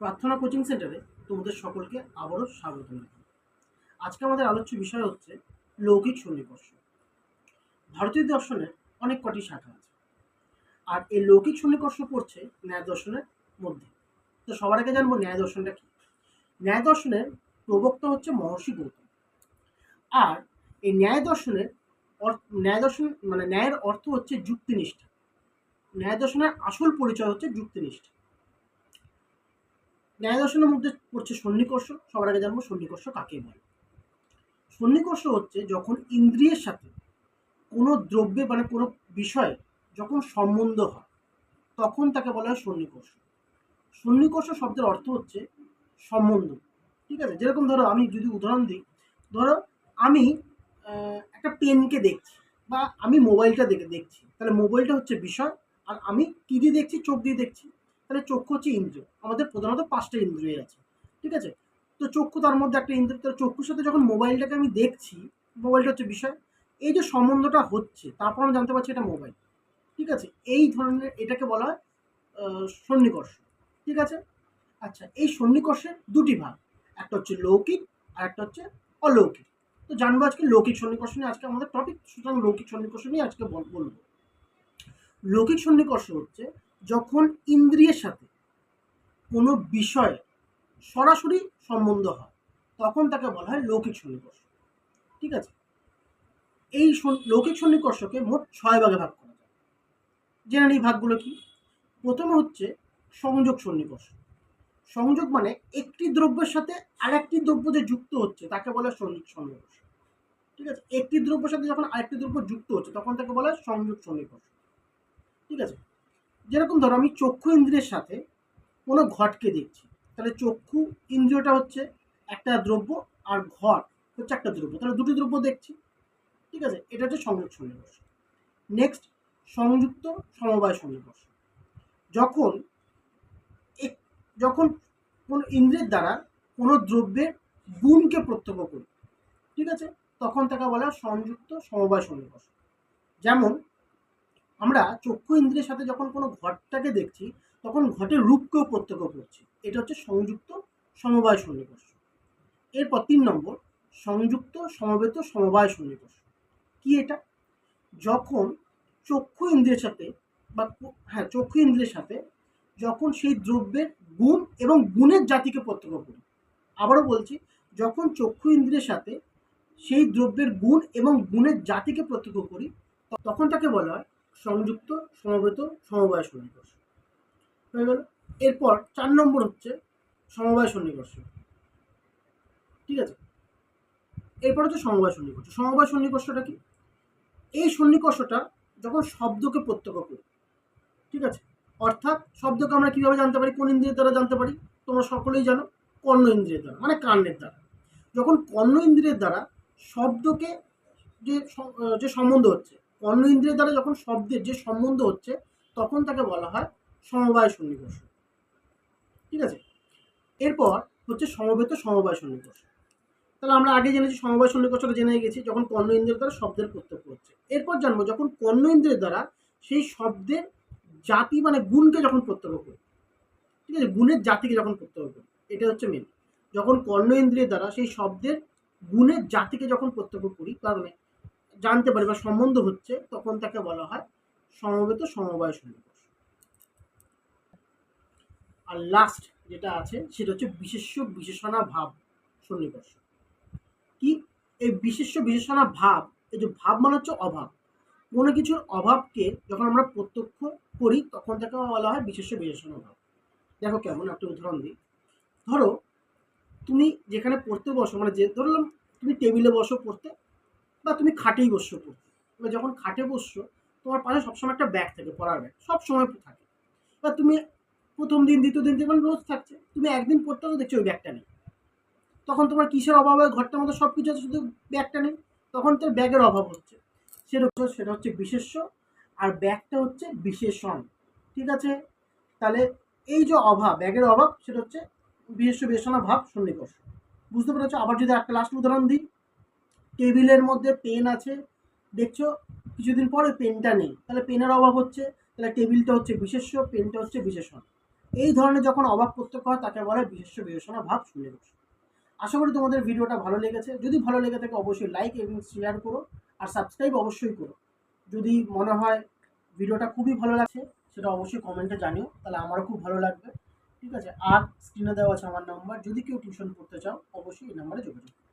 প্রার্থনা কোচিং সেন্টারে তোমাদের সকলকে আবারও স্বাগত জানাই। আজকে আমাদের আলোচ্য বিষয় হচ্ছে লৌকিক সন্নিকর্ষ। ভারতীয় দর্শনের অনেক কটি শাখা আছে। আর এই লৌকিক সন্নিকর্ষ পড়ছে ন্যায় দর্শনের মধ্যে। তো সবার আগে জানব ন্যায় দর্শনটা কি? ন্যায় দর্শনের প্রবক্তা হচ্ছে মহর্ষি গৌতম। আর এই ন্যায় দর্শনের ন্যায় দর্শন মানে ন্যায়ের অর্থ হচ্ছে যুক্তিনিষ্ঠা। ন্যায় দর্শনের আসল পরিচয় হচ্ছে যুক্তিনিষ্ঠা। ন্যায় দর্শনের মধ্যে পড়ছে সন্নিকর্ষ, সবার আগে জানব সন্নিকর্ষ কাকে বলে। সন্নিকর্ষ হচ্ছে যখন ইন্দ্রিয়ের সাথে কোনো দ্রব্যে মানে কোনো বিষয়ে যখন সম্বন্ধ হয়, তখন তাকে বলা হয় সন্নিকর্ষ। সন্নিকর্ষ শব্দের অর্থ হচ্ছে সম্বন্ধ। ঠিক আছে? যেরকম ধরো আমি যদি উদাহরণ দিই, ধরো আমি একটা পেনকে দেখছি বা আমি মোবাইলটা দেখে দেখছি, তাহলে মোবাইলটা হচ্ছে বিষয় আর আমি কী দিয়ে দেখছি? চোখ দিয়ে দেখছি। তাহলে চক্ষু হচ্ছে ইন্দ্রিয়। আমাদের প্রধানত পাঁচটা ইন্দ্রিয় আছে, ঠিক আছে? তো চক্ষু তার মধ্যে একটা ইন্দ্রিয়, তাহলে চক্ষুর সাথে যখন মোবাইলটাকে আমি দেখছি, মোবাইলটা হচ্ছে বিষয়, এই যে সম্বন্ধটা হচ্ছে, তারপর আমি জানতে পারছি এটা মোবাইল, ঠিক আছে? এই ধরনের এটাকে বলা হয় সন্নিকর্ষ, ঠিক আছে? আচ্ছা এই সন্নিকর্ষের দুটি ভাগ, একটা হচ্ছে লৌকিক আর একটা হচ্ছে অলৌকিক। তো জানব আজকে লৌকিক সন্নিকর্ষ নিয়ে, আজকে আমাদের টপিক সুতরাং লৌকিক সন্নিকর্ষ নিয়ে আজকে বল- বলব। লৌকিক সন্নিকর্ষ হচ্ছে যখন ইন্দ্রিয়ের সাথে কোনো বিষয়ে সরাসরি সম্বন্ধ হয়, তখন তাকে বলা হয় লৌকিক সন্নিকর্ষ। ঠিক আছে? এই লৌকিক সন্নিকর্ষকে মোট ছয় ভাগে ভাগ করা যায়। জেনে নিই ভাগগুলো কি? প্রথমে হচ্ছে সংযোগ সন্নিকর্ষ। সংযোগ মানে একটি দ্রব্যের সাথে আরেকটি দ্রব্য যে যুক্ত হচ্ছে, তাকে বলে সংযোগ সন্নিকর্ষ। ঠিক আছে? একটি দ্রব্যের সাথে যখন আরেকটি দ্রব্য যুক্ত হচ্ছে, তখন তাকে বলা হয় সংযোগ সন্নিকর্ষ। ঠিক আছে? যেরকম ধরো আমি চক্ষু ইন্দ্রিয়ের সাথে কোনো ঘটকে দেখছি, তাহলে চক্ষু ইন্দ্রিয়টা হচ্ছে একটা দ্রব্য আর ঘট হচ্ছে একটা দ্রব্য, তাহলে দুটি দ্রব্য দেখছি, ঠিক আছে? এটা হচ্ছে সংযোগ সন্নিকর্ষ নেক্সট সংযুক্ত সমবায় সন্নিকর্ষ যখন যখন কোন ইন্দ্রিয়ের দ্বারা কোনো দ্রব্যের গুণকে প্রত্যক্ষ করি, ঠিক আছে? তখন তাকে বলা সংযুক্ত সমবায় সন্নিকর্ষ যেমন আমরা চক্ষু ইন্দ্রিয়ের সাথে যখন কোনো ঘটটাকে দেখছি, তখন ঘটের রূপকেও প্রত্যক্ষ করছি। এটা হচ্ছে সংযুক্ত সমবায় সন্নিকর্ষ। এরপর তিন নম্বর, সংযুক্ত সমবেত সমবায় সন্নিকর্ষ। কি এটা? যখন চক্ষু ইন্দ্রিয়ের সাথে বা হ্যাঁ চক্ষু ইন্দ্রিয়ের সাথে যখন সেই দ্রব্যের গুণ এবং গুণের জাতিকে প্রত্যক্ষ করি। আবারও বলছি, যখন চক্ষু ইন্দ্রিয়ের সাথে সেই দ্রব্যের গুণ এবং গুণের জাতিকে প্রত্যক্ষ করি, তখন তাকে বলা হয় সংযুক্ত, সমবেত সমবায় সন্নিকর্ষ হয়ে গেল। এরপর চার নম্বর হচ্ছে সমবায় সন্নিকর্ষ ঠিক আছে? এরপর হচ্ছে সমবায় সন্নিকর্ষ সমবায় সন্নিকর্ষটা কি? এই সন্নিকর্ষটা যখন শব্দকে প্রত্যক্ষ করি, ঠিক আছে? অর্থাৎ শব্দকে আমরা কীভাবে জানতে পারি? কোন ইন্দ্রিয়ের দ্বারা জানতে পারি? তোমরা সকলেই জানো, কর্ণ ইন্দ্রিয়ের দ্বারা মানে কানের দ্বারা। যখন কর্ণ ইন্দ্রিয়ের দ্বারা শব্দকে যে যে সম্বন্ধ হচ্ছে কর্ণ ইন্দ্রিয়ের দ্বারা যখন শব্দের যে সম্বন্ধ হচ্ছে, তখন তাকে বলা হয় সমবায় সন্নিকর্ষ। ঠিক আছে? এরপর হচ্ছে সমবেত সমবায় সন্নিকর্ষ। তাহলে আমরা আগে জেনেছি সমবায় সন্নিকর্ষটা জেনে গেছি, যখন কর্ণ ইন্দ্রিয়ের দ্বারা শব্দের প্রত্যক্ষ হচ্ছে। এরপর জানব যখন কর্ণ ইন্দ্রিয়ের দ্বারা সেই শব্দের জাতি মানে গুণকে যখন প্রত্যক্ষ করি, ঠিক আছে? গুণের জাতিকে যখন প্রত্যক্ষ করি, এটা হচ্ছে মেন যখন কর্ণ ইন্দ্রিয়ের দ্বারা সেই শব্দের গুণের জাতিকে যখন প্রত্যক্ষ করি কারণে জানতে পারি বা সম্বন্ধ হচ্ছে, তখন তাকে বলা হয় সমবেত সমবায় সন্নিকর্ষ আর লাস্ট যেটা আছে, সেটা হচ্ছে বিশেষ্য বিশেষণা ভাব সন্নিকর্ষ কি? এই বিশেষ্য বিশেষণা ভাব, এই যে ভাব মানে হচ্ছে অভাব। কোনো কিছুর অভাবকে যখন আমরা প্রত্যক্ষ করি, তখন তাকে বলা হয় বিশেষ্য বিশেষণা ভাব। দেখো কেমন, একটা উদাহরণ দিই। ধরো, তুমি যেখানে পড়তে বসো মানে যে, ধরলাম তুমি টেবিলে বসো পড়তে বা তুমি খাটেই বসছো পড়তে এবার যখন খাটে বসছো, তোমার পাশে সবসময় একটা ব্যাগ থাকে, পড়ার ব্যাগ সব সময় থাকে। বা তুমি প্রথম দিন, দ্বিতীয় দিন যেমন রোজ থাকছে। তুমি একদিন পড়তে দেখছ ওই ব্যাগটা নেই। তখন তোমার কিসের অভাব হয়? ঘরটার মধ্যে সব কিছু আছে, শুধু ব্যাগটা নেই? তখন তোর ব্যাগের অভাব হচ্ছে। হচ্ছে, সেটা হচ্ছে বিশেষ্য আর ব্যাগটা হচ্ছে বিশেষণ। ঠিক আছে? তাহলে এই যে অভাব, ব্যাগের অভাব, সেটা হচ্ছে বিশেষ্য বিশেষণা ভাব, সন্নিকর্ষ। বুঝতে পেরেছ? আবার যদি একটা লাস্ট উদাহরণ দিই। টেবিলের মধ্যে পেন আছে। দেখছ? কিছুদিন পরে পেনটা নেই। তাহলে পেনের অভাব হচ্ছে। তাহলে টেবিলটা হচ্ছে বিশেষ্য, পেনটা হচ্ছে বিশেষণ। এই ধরনের যখন অভাব প্রত্যক্ষ হয়, তাকে বলে বিশেষ্য বিবেচনা ভাব সন্নিকর্ষ আশা করি তোমাদের ভিডিওটা ভালো লেগেছে। যদি ভালো লেগে থাকে, অবশ্যই লাইক এবং শেয়ার করো। আর সাবস্ক্রাইব অবশ্যই করো। যদি মনে হয় ভিডিওটা খুবই ভালো লাগছে, সেটা অবশ্যই কমেন্টে জানিও। তাহলে আমারও খুব ভালো লাগবে। ঠিক আছে? আর স্ক্রিনে দেওয়া আছে আমার নাম্বার যদি কেউ টিউশন পড়তে চাও, অবশ্যই এই নাম্বারে যোগাযোগ।